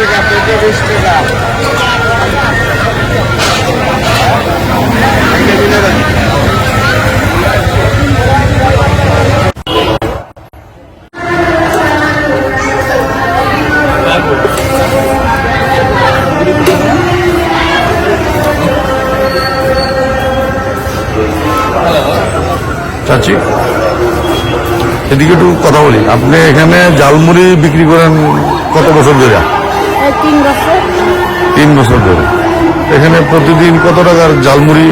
টাকা বিশ টাকা। চাচি, এদিকে একটু কথা বলি। আপনি এখানে জালমুড়ি বিক্রি করেন কত বছর ধরে? তিন বছর। তিন বছর ধরে। এখানে প্রতিদিন কত টাকার জালমুড়ি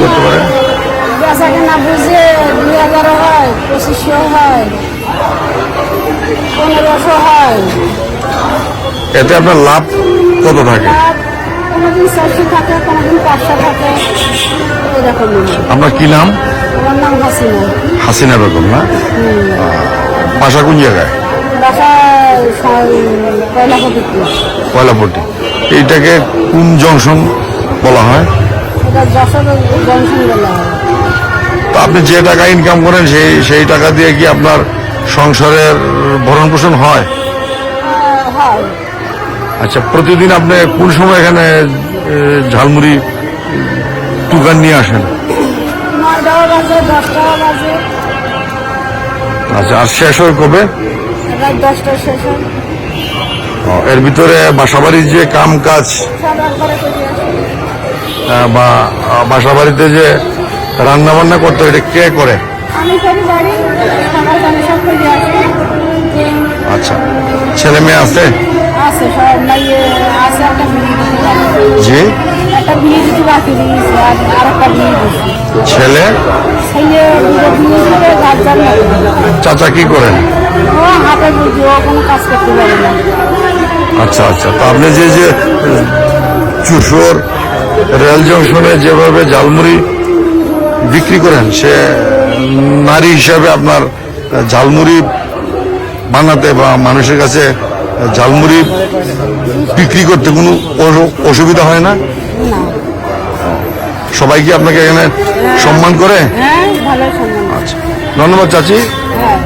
করতে পারেন বেচা কেনা বুঝে দুই এগারো হয় পঁচিশশো হয় পনেরোশো হয়। এতে আপনার লাভ কত থাকে? আর কোনোদিন চারশো থাকে কোনোদিন পাঁচশো থাকে। এরকম আপনার কি নাম? আমার নাম হাসিনা। হাসিনা বেগম না? বাসা কোন জায়গায়? কয়লাপট্টি এইটাকে কোন জংশন বলা হয়? আপনি যে টাকা ইনকাম করেন সেই সেই টাকা দিয়ে কি আপনার সংসারের ভরণ পোষণ হয়? আচ্ছা প্রতিদিন আপনি কোন সময় এখানে ঝালমুড়ি দোকান নিয়ে আসেন? আচ্ছা আর শেষ হয় কবে? রাত দশটা শেষ হয়। এর ভিতরে বাসাবাড়ির যে কাম কাজ আহ, বা বাসাবাড়িতে যে রান্না বান্না করতে এটা কে করে? আচ্ছা। ছেলে মেয়ে আছে। জি। ছেলে? চাচা কি করেন? না। আচ্ছা আচ্ছা। তো আপনি যে যে চুষোর রেল জংশনে যেভাবে ঝালমুড়ি বিক্রি করেন সে নারী হিসাবে আপনার ঝালমুড়ি বানাতে বা মানুষের কাছে ঝালমুড়ি বিক্রি করতে কোনো অসুবিধা হয় না। সবাই কি আপনাকে এখানে সম্মান করে? হ্যাঁ আচ্ছা ধন্যবাদ চাচি। হ্যাঁ।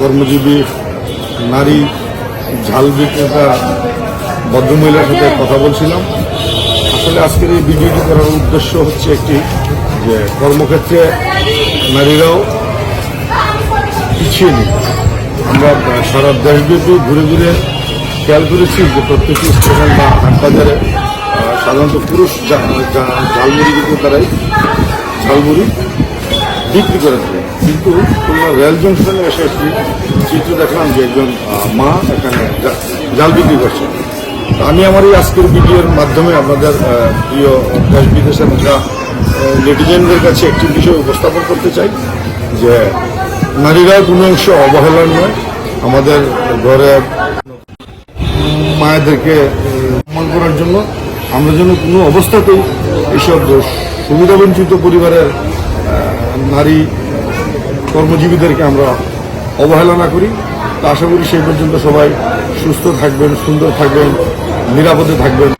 কর্মজীবী নারী ঝাল বিক্রেতা ভদ্রমহিলার সাথে কথা বলছিলাম। আসলে আজকের এই ভিডিওটি করার উদ্দেশ্য হচ্ছে একটি যে কর্মক্ষেত্রে নারীরাও পিছিয়ে নেই। আমরা সারা দেশব্যাপী ঘুরে ঘুরে খেয়াল করেছি যে প্রত্যেকটি স্টেশন বা হাটবাজারে সাধারণত পুরুষ ঝালমুড়ি বিক্রেতারাই ঝালমুড়ি বিক্রি করে থাকে। কিন্তু খুলনা রেল জংশনে এসে একটি চিত্র দেখলাম যে একজন মা এখানে জাল বিক্রি করছে। আমি আমার এই আজকের ভিডিওর মাধ্যমে আপনাদের প্রিয় দেশ বিদেশের নেটিজেনদের কাছে একটি বিষয় উপস্থাপন করতে চাই, যে নারীরা কোনো অংশ অবহেলা নয়, আমাদের ঘরে মায়েদেরকে সম্মান করার জন্য আমরা যেন কোনো অবস্থাতেই এইসব সুবিধাবঞ্চিত পরিবারের নারী কর্মজীবীদেরকে আমরা অবহেলা না করি। তো আশা করি সেই পর্যন্ত সবাই সুস্থ থাকবেন, সুন্দর থাকবেন, নিরাপদে থাকবেন।